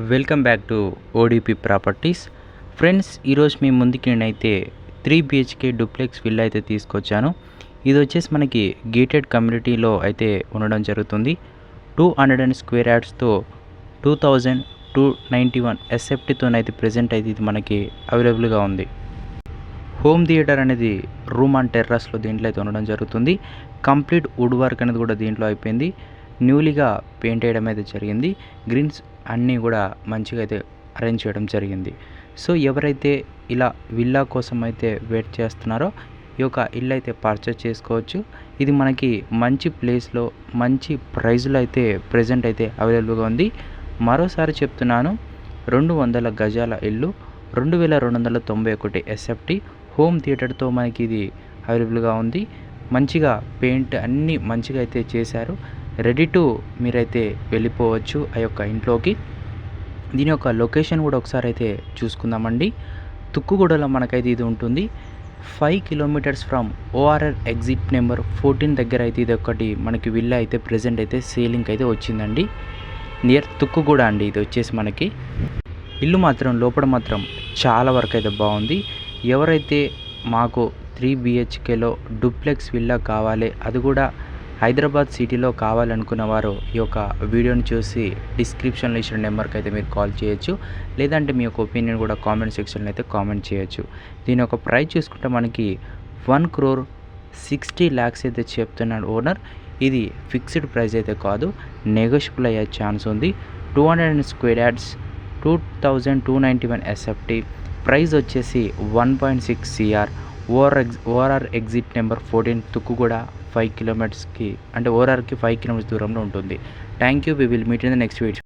Welcome back to ODP properties. Friends ఈరోజు మీ ముందుకి నేనైతే త్రీ బిహెచ్కే డూప్లెక్స్ విల్లా అయితే తీసుకొచ్చాను. ఇది వచ్చేసి మనకి గేటెడ్ కమ్యూనిటీలో అయితే ఉండడం జరుగుతుంది. Two hundred and square యాడ్స్తో two thousand two ninety one ఎస్ఎఫ్టీతోనైతే present అయితే ఇది మనకి అవైలబుల్గా ఉంది. హోమ్ థియేటర్ అనేది రూమ్ అండ్ టెర్రస్లో దీంట్లో అయితే ఉండడం జరుగుతుంది. కంప్లీట్ వుడ్ వర్క్ అనేది కూడా దీంట్లో అయిపోయింది. న్యూలీగా పెయింట్ వేయడం అయితే జరిగింది. గ్రీన్స్ అన్నీ కూడా మంచిగా అయితే అరేంజ్ చేయడం జరిగింది. సో ఎవరైతే ఇలా విల్లా కోసం అయితే వెయిట్ చేస్తున్నారో ఈ యొక్క ఇల్లు అయితే పర్చేస్ చేసుకోవచ్చు. ఇది మనకి మంచి ప్లేస్లో మంచి ప్రైజ్లో అయితే ప్రజెంట్ అయితే అవైలబుల్గా ఉంది. మరోసారి చెప్తున్నాను రెండు వందల గజాల ఇల్లు రెండు వేల రెండు వందల తొంభై ఒకటి ఎస్ఎఫ్టీ హోమ్ థియేటర్తో మనకి ఇది అవైలబుల్గా ఉంది. మంచిగా పెయింట్ అన్నీ మంచిగా అయితే చేశారు. రెడీ టు మీరైతే వెళ్ళిపోవచ్చు ఆ యొక్క ఇంట్లోకి. దీని యొక్క లొకేషన్ కూడా ఒకసారి అయితే చూసుకుందామండి. తుక్కుగూడలో మనకైతే ఇది ఉంటుంది. Five kilometres from ORR exit number fourteen దగ్గర అయితే ఇది ఒకటి మనకి విల్లా అయితే ప్రజెంట్ అయితే సేలింగ్ అయితే వచ్చిందండి. నియర్ తుక్కుగూడ అండి ఇది వచ్చేసి మనకి. ఇల్లు మాత్రం లోపల మాత్రం చాలా వరకు అయితే బాగుంది. ఎవరైతే మాకు త్రీ బిహెచ్కేలో డూప్లెక్స్ విల్లా కావాలి అది కూడా హైదరాబాద్ సిటీలో కావాలనుకున్న వారు ఈ యొక్క వీడియోని చూసి డిస్క్రిప్షన్లో ఇచ్చిన నెంబర్కి అయితే మీరు కాల్ చేయొచ్చు. లేదంటే మీ యొక్క ఒపీనియన్ కూడా కామెంట్ సెక్షన్లో అయితే కామెంట్ చేయొచ్చు. దీని యొక్క ప్రైస్ చూసుకుంటే మనకి వన్ క్రోర్ సిక్స్టీ ల్యాక్స్ అయితే చెప్తున్నాడు ఓనర్. ఇది ఫిక్స్డ్ ప్రైస్ అయితే కాదు నెగోషియబుల్ అయ్యే ఛాన్స్ ఉంది. Two hundred and square yards two thousand two ninety one SFT. Price వచ్చేసి one point six CR. OR ex ORR exit number fourteen Tukkuguda five కిలోమీటర్స్కి అంటే ఓఆర్ఆర్కి five kilometres దూరంలో ఉంటుంది. Thank you we will meet in the next video